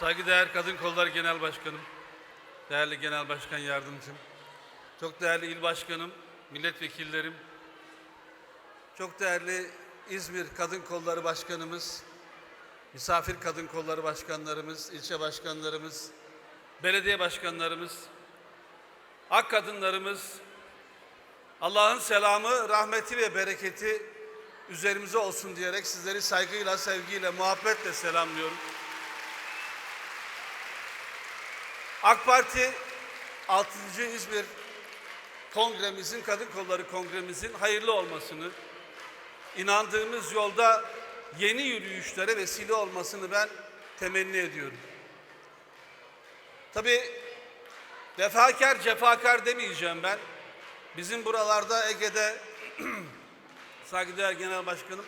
Saygıdeğer Kadın Kolları Genel Başkanım, değerli Genel Başkan Yardımcım, çok değerli il başkanım, milletvekillerim, çok değerli İzmir Kadın Kolları Başkanımız, misafir kadın kolları başkanlarımız, ilçe başkanlarımız, belediye başkanlarımız, ak kadınlarımız, Allah'ın selamı, rahmeti ve bereketi üzerimize olsun diyerek sizleri saygıyla, sevgiyle, muhabbetle selamlıyorum. AK Parti 6. İzmir Kongremizin, Kadın Kolları Kongremizin hayırlı olmasını, inandığımız yolda yeni yürüyüşlere vesile olmasını ben temenni ediyorum. Tabii vefakar cefakar demeyeceğim ben. Bizim buralarda Ege'de saygıdeğer genel başkanım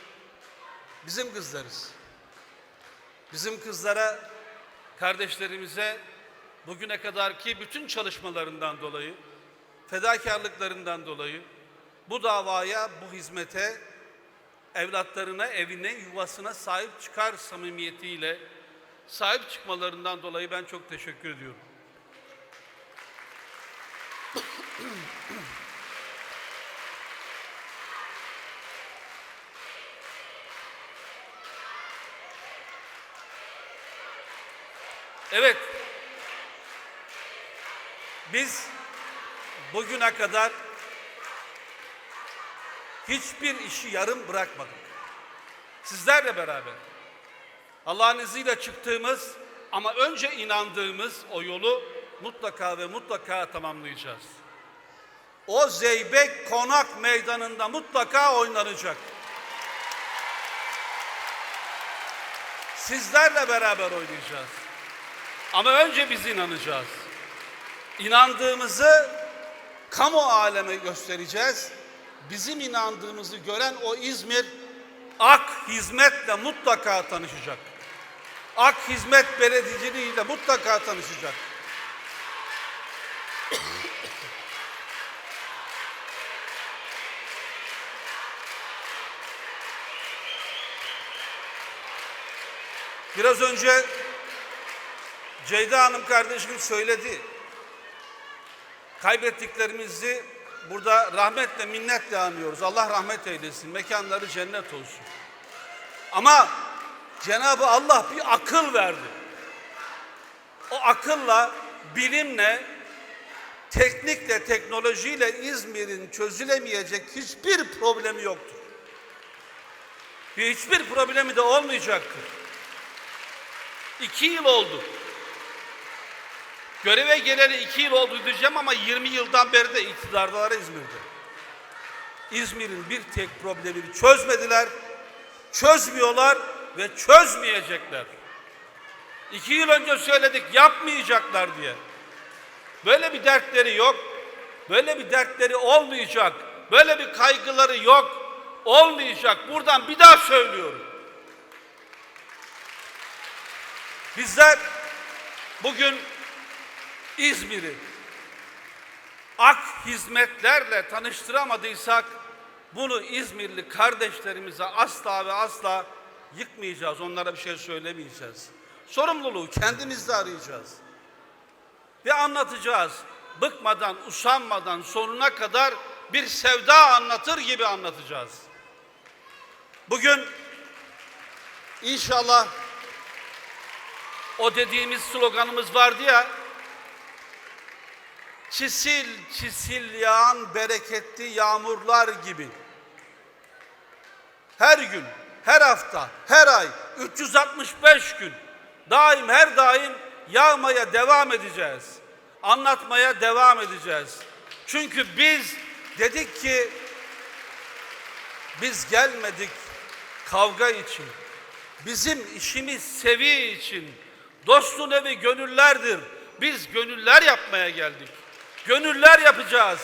bizim kızlarız. Bizim kızlara, kardeşlerimize bugüne kadarki bütün çalışmalarından dolayı, fedakarlıklarından dolayı bu davaya, bu hizmete, evlatlarına, evine, yuvasına sahip çıkar samimiyetiyle sahip çıkmalarından dolayı ben çok teşekkür ediyorum. Evet. Biz bugüne kadar hiçbir işi yarım bırakmadık. Sizlerle beraber. Allah'ın izniyle çıktığımız ama önce inandığımız o yolu mutlaka ve mutlaka tamamlayacağız. O Zeybek Konak Meydanı'nda mutlaka oynanacak. Sizlerle beraber oynayacağız. Ama önce biz inanacağız. İnandığımızı kamu aleme göstereceğiz. Bizim inandığımızı gören o İzmir ak hizmetle mutlaka tanışacak. Ak hizmet belediyeciliğiyle mutlaka tanışacak. Biraz önce Ceyda Hanım kardeşim söyledi. Kaybettiklerimizi burada rahmetle minnetle anıyoruz. Allah rahmet eylesin. Mekanları cennet olsun. Ama Cenab-ı Allah bir akıl verdi. O akılla, bilimle, teknikle, teknolojiyle İzmir'in çözülemeyecek hiçbir problemi yoktur. Hiçbir problemi de olmayacaktır. İki yıl oldu. Göreve geleli iki yıl oldu diyeceğim ama 20 yıldan beri de iktidardalar İzmir'de. İzmir'in bir tek problemini çözmediler, çözmüyorlar ve çözmeyecekler. İki yıl önce söyledik yapmayacaklar diye. Böyle bir dertleri yok, böyle bir dertleri olmayacak, böyle bir kaygıları yok, olmayacak. Buradan bir daha söylüyorum. Bizler bugün İzmir'i ak hizmetlerle tanıştıramadıysak bunu İzmirli kardeşlerimize asla ve asla yıkmayacağız. Onlara bir şey söylemeyeceğiz. Sorumluluğu kendimizde arayacağız. Ve anlatacağız. Bıkmadan, usanmadan sonuna kadar bir sevda anlatır gibi anlatacağız. Bugün inşallah o dediğimiz sloganımız vardı ya çisil çisil yağan bereketli yağmurlar gibi her gün, her hafta, her ay 365 gün daim her daim yağmaya devam edeceğiz. Anlatmaya devam edeceğiz. Çünkü biz dedik ki biz gelmedik kavga için. Bizim işimiz sevi için. Dostun evi gönüllerdir. Biz gönüller yapmaya geldik. Gönüller yapacağız.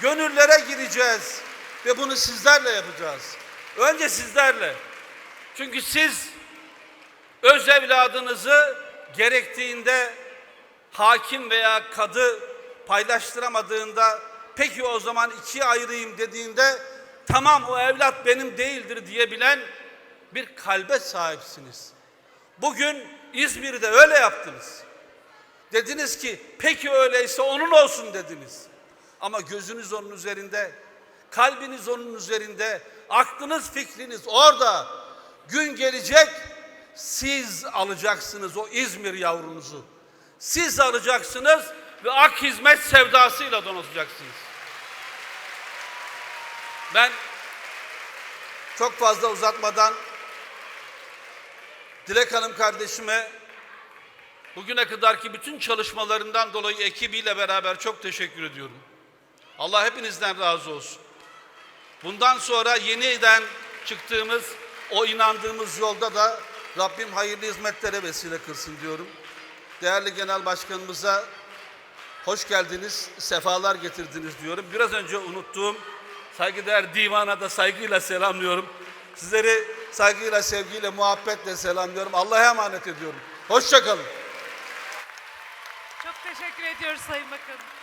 Gönüllere gireceğiz. Ve bunu sizlerle yapacağız. Önce sizlerle. Çünkü siz öz evladınızı gerektiğinde hakim veya kadı paylaştıramadığında peki o zaman ikiye ayırayım dediğinde tamam o evlat benim değildir diyebilen bir kalbe sahipsiniz. Bugün İzmir'de öyle yaptınız. Dediniz ki peki öyleyse onun olsun dediniz. Ama gözünüz onun üzerinde, kalbiniz onun üzerinde, aklınız fikriniz orada. Gün gelecek siz alacaksınız o İzmir yavrunuzu. Siz alacaksınız ve ak hizmet sevdasıyla donatacaksınız. Ben çok fazla uzatmadan Dilek Hanım kardeşime bugüne kadarki bütün çalışmalarından dolayı ekibiyle beraber çok teşekkür ediyorum. Allah hepinizden razı olsun. Bundan sonra yeniden çıktığımız o inandığımız yolda da Rabbim hayırlı hizmetlere vesile kılsın diyorum. Değerli Genel Başkanımıza hoş geldiniz, sefalar getirdiniz diyorum. Biraz önce unuttuğum saygıdeğer divana da saygıyla selamlıyorum. Sizleri saygıyla, sevgiyle, muhabbetle selamlıyorum. Allah'a emanet ediyorum. Hoşçakalın. Ediyoruz Sayın Bakanım.